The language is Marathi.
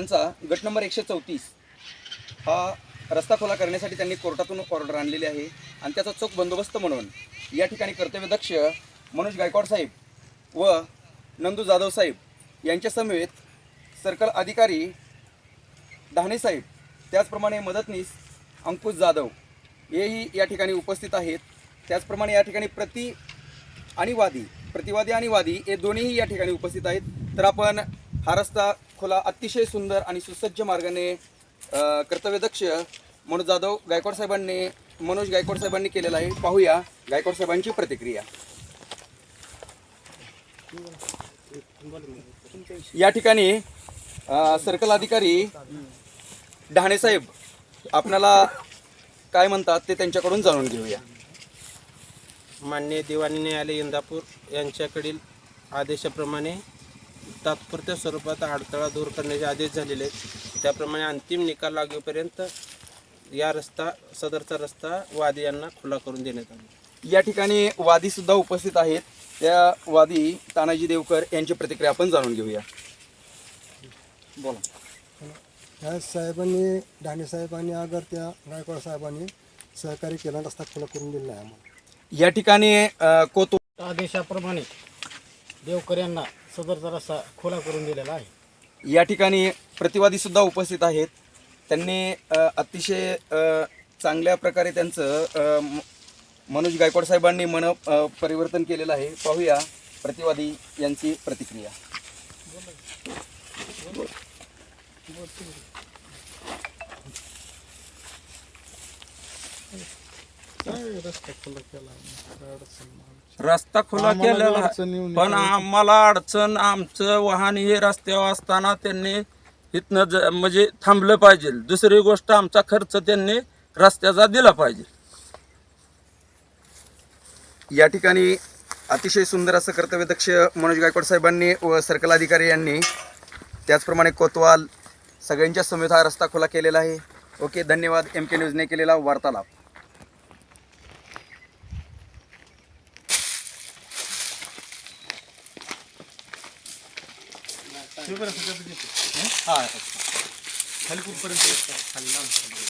यांचा गट नंबर एकशे चौतीस हा रस्ता खुला करण्यासाठी त्यांनी कोर्टातून ऑर्डर आणलेली आहे. आणि त्याचा चोख बंदोबस्त म्हणून या ठिकाणी कर्तव्यदक्ष मनोज गायकवाड साहेब व नंदू जाधव साहेब यांच्या समेत सर्कल अधिकारी डहाणे साहेब त्याचप्रमाणे मदतनीस अंकुश जाधव हेही या ठिकाणी उपस्थित आहेत. त्याचप्रमाणे या ठिकाणी प्रति आणि वादी प्रतिवादी आणि वादी हे दोन्हीही या ठिकाणी उपस्थित आहेत. तर आपण हा रस्ता खुला अतिशय सुंदर आणि सुसज्ज मार्गाने कर्तव्यदक्ष मनोज जाधव गायकवाड साहेबांनी मनोज गायकवाड साहेबांनी केलेला आहे. पाहूया गायकवाड साहेबांची प्रतिक्रिया. या ठिकाणी सर्कल अधिकारी डहाणे साहेब आपणाला काय म्हणतात ते त्यांच्याकडून जाणून घेऊया. मान्य दिवाणी न्यायालय इंदापूर यांच्याकडील आदेशाप्रमाणे तात्पुरत्या स्वरूपात अडथळा दूर करण्याचे आदेश झालेले आहेत. त्याप्रमाणे अंतिम निकाल लागेपर्यंत या रस्ता सदरचा रस्ता वादी यांना खुला करून देण्यात आला. या ठिकाणी वादी सुद्धा उपस्थित आहेत. त्या वादी तानाजी देवकर यांची प्रतिक्रिया आपण जाणून घेऊया. बोला. ह्या साहेबांनी डाणे साहेबांनी अगर त्या गायकवाड साहेबांनी सहकार्य केला रस्ता खुला करून दिला आहे आम्हाला. या ठिकाणी कोतो आदेशाप्रमाणे देवकर यांना सदरचा रस्ता खुला करून दिलेला आहे या ठिकाणी प्रतिवादी सुद्धा उपस्थित आहेत त्यांनी अ, अतिशय अ, चांगल्या प्रकारे त्यांचं अ, म- मनोज गायकवाड साहेबांनी मन अ, परिवर्तन केलेलं आहे पाहूया प्रतिवादी यांची प्रतिक्रिया रस्ता खुला केलेला पण आम्हाला अडचण आमचं वाहन हे रस्त्यावर असताना त्यांनी इथनं ज- म्हणजे थांबलं पाहिजे. दुसरी गोष्ट आमचा खर्च त्यांनी रस्त्याचा दिला पाहिजे. या ठिकाणी अतिशय सुंदर असं कर्तव्यदक्ष मनोज गायकवाड साहेबांनी व सर्कल अधिकारी यांनी त्याचप्रमाणे कोतवाल सगळ्यांच्या समेत हा रस्ता खुला केलेला आहे. ओके धन्यवाद. एम के न्यूजने केलेला वार्तालाप. शिवपर्यंत हा? खाली कुठपर्यंत खाली लांब.